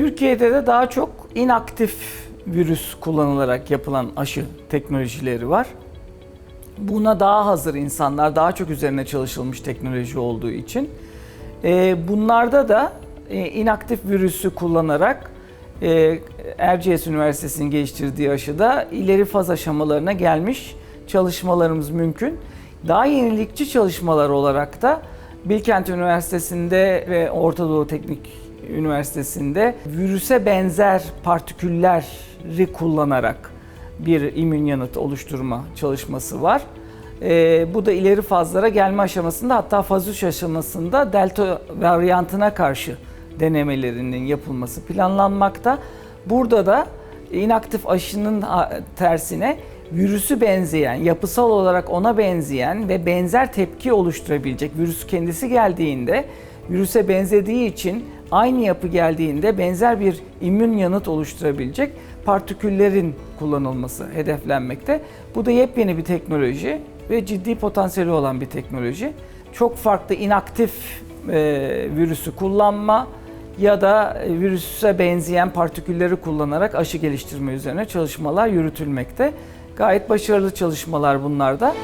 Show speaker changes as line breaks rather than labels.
Türkiye'de de daha çok inaktif virüs kullanılarak yapılan aşı teknolojileri var. Buna daha hazır insanlar, daha çok üzerine çalışılmış teknoloji olduğu için. Ee, bunlarda da e, inaktif virüsü kullanarak e, Erciyes Üniversitesi'nin geliştirdiği aşıda ileri faz aşamalarına gelmiş çalışmalarımız mümkün. Daha yenilikçi çalışmalar olarak da Bilkent Üniversitesi'nde ve Orta Doğu Teknik Üniversitesi'nde virüse benzer partikülleri kullanarak bir immün yanıt oluşturma çalışması var. Ee, bu da ileri fazlara gelme aşamasında hatta faz 3 aşamasında delta varyantına karşı denemelerinin yapılması planlanmakta. Burada da inaktif aşının tersine virüsü benzeyen, yapısal olarak ona benzeyen ve benzer tepki oluşturabilecek virüs kendisi geldiğinde virüse benzediği için aynı yapı geldiğinde benzer bir immün yanıt oluşturabilecek partiküllerin kullanılması hedeflenmekte. Bu da yepyeni bir teknoloji ve ciddi potansiyeli olan bir teknoloji. Çok farklı inaktif e, virüsü kullanma ya da virüse benzeyen partikülleri kullanarak aşı geliştirme üzerine çalışmalar yürütülmekte. Gayet başarılı çalışmalar bunlar da.